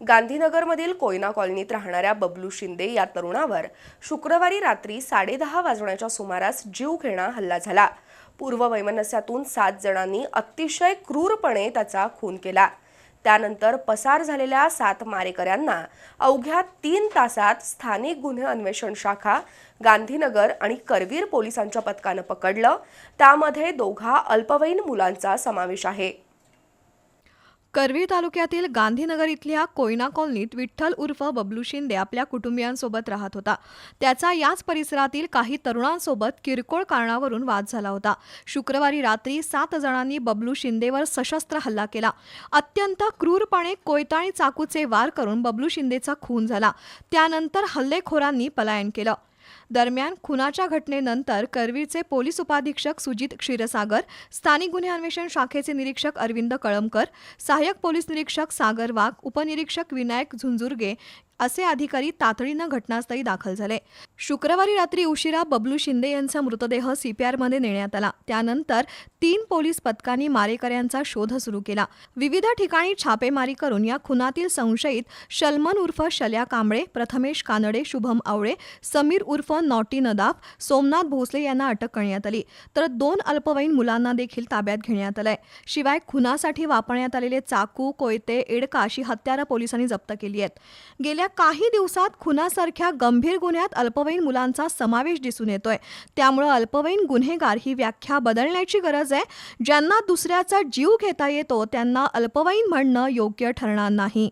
गांधीनगरमधील कोयना कॉलनीत राहणाऱ्या बबलू शिंदे या तरुणावर शुक्रवारी रात्री साडेदहा वाजण्याच्या सुमारास जीवघेणा हल्ला झाला. पूर्व वैमनस्यातून सात जणांनी अतिशय क्रूरपणे त्याचा खून केला. त्यानंतर पसार झालेल्या सात मारेकऱ्यांना अवघ्या तीन तासात स्थानिक गुन्हे अन्वेषण शाखा गांधीनगर आणि करवीर पोलिसांच्या पथकानं पकडलं. त्यामध्ये दोघा अल्पवयीन मुलांचा समावेश आहे. करवीर तालुक्यातील गांधीनगर इथल्या कोयना कॉलनीत विठ्ठल उर्फ बबलू शिंदे आपल्या कुटुंबियांसोबत राहत होता. त्याचा याच परिसरातील काही तरुणांसोबत किरकोळ कारणावरून वाद झाला होता. शुक्रवारी रात्री सात जणांनी बबलू शिंदेवर सशस्त्र हल्ला केला. अत्यंत क्रूरपणे कोयता आणि चाकूचे वार करून बबलू शिंदेचा खून झाला. त्यानंतर हल्लेखोरांनी पलायन केलं. दरम्यान खुनाच्या घटनेनंतर करवीरचे पोलीस उपाधीक्षक सुजित क्षीरसागर स्थानिक गुन्हे अन्वेषण शाखेचे निरीक्षक अरविंद कळमकर सहाय्यक पोलीस निरीक्षक सागर वाघ उपनिरीक्षक विनायक झुंजुर्गे असे अधिकारी तातडीनं घटनास्थळी दाखल झाले. शुक्रवारी रात्री उशिरा बबलू शिंदे यांचा मृतदेह सीपीआरमध्ये नेण्यात आला. त्यानंतर तीन पोलीस पथकांनी मारेकऱ्यांचा शोध सुरू केला. विविध ठिकाणी छापेमारी करून या खुनातील संशयित शलमन उर्फ शल्या कांबळे प्रथमेश कानडे शुभम आवळे समीर उर्फ नॉटी नदाफ सोमनाथ भोसले यांना अटक करण्यात आली. तर दोन अल्पवयीन मुलांना देखील ताब्यात घेण्यात आलंय. शिवाय खुनासाठी वापरण्यात आलेले चाकू कोयते एडका अशी हत्यारं पोलिसांनी जप्त केली आहेत. गेल्या गेल्या काही दिवसात खुनासारख्या गंभीर गुन्ह्यात अल्पवयीन मुलांचा समावेश दिसून येतोय. त्यामुळं अल्पवयीन गुन्हेगार ही व्याख्या बदलण्याची गरज आहे. ज्यांना दुसऱ्याचा जीव घेता येतो त्यांना अल्पवयीन म्हणणं योग्य ठरणार नाही.